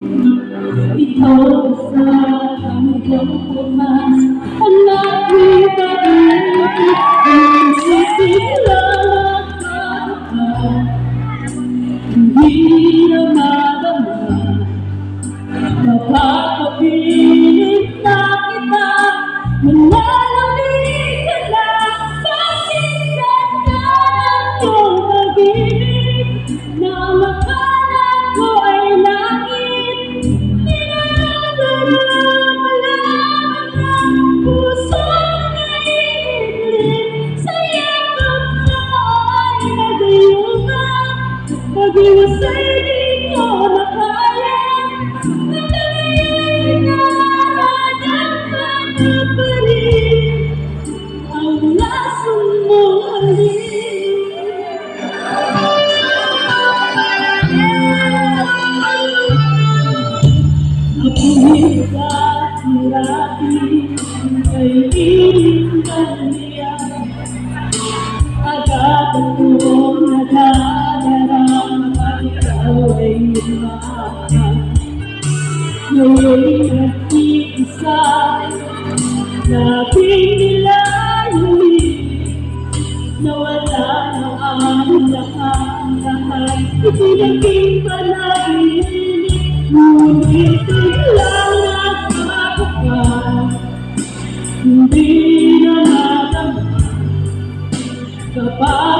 Ikaw sa hanggang pumas Ang Pag-iwasay di ko kaya nahanap ka na pa rin Ang lasong mo Apunin Ngayon nag-iisa Labing nilalim Nawala na ang lahat-lahat Itinaging panaginip Ngunit biglang nagpapakas Hindi na madama Kapag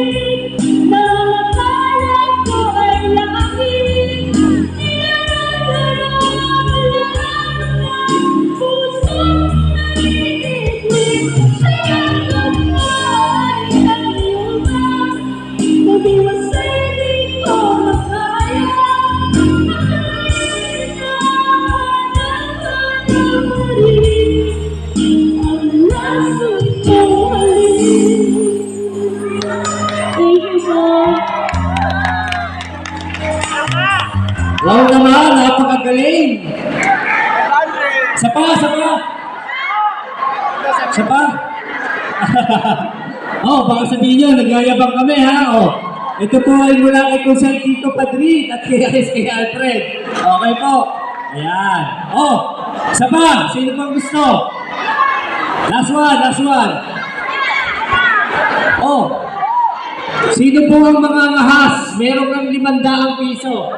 Wow naman, napakagaling. Isa pa, isa pa. Isa pa. oh, baka sabihin nyo, nagyayabang kami ha. Oh. Ito po ay mula kay Consel Tito Padrin at kay Aris kay Alfred. Okay po. Ayan. Oh, isa pa. Sino pang gusto? Last one, last one. Oh, Sino po ang mga ngahas? Meron kang limandaang piso.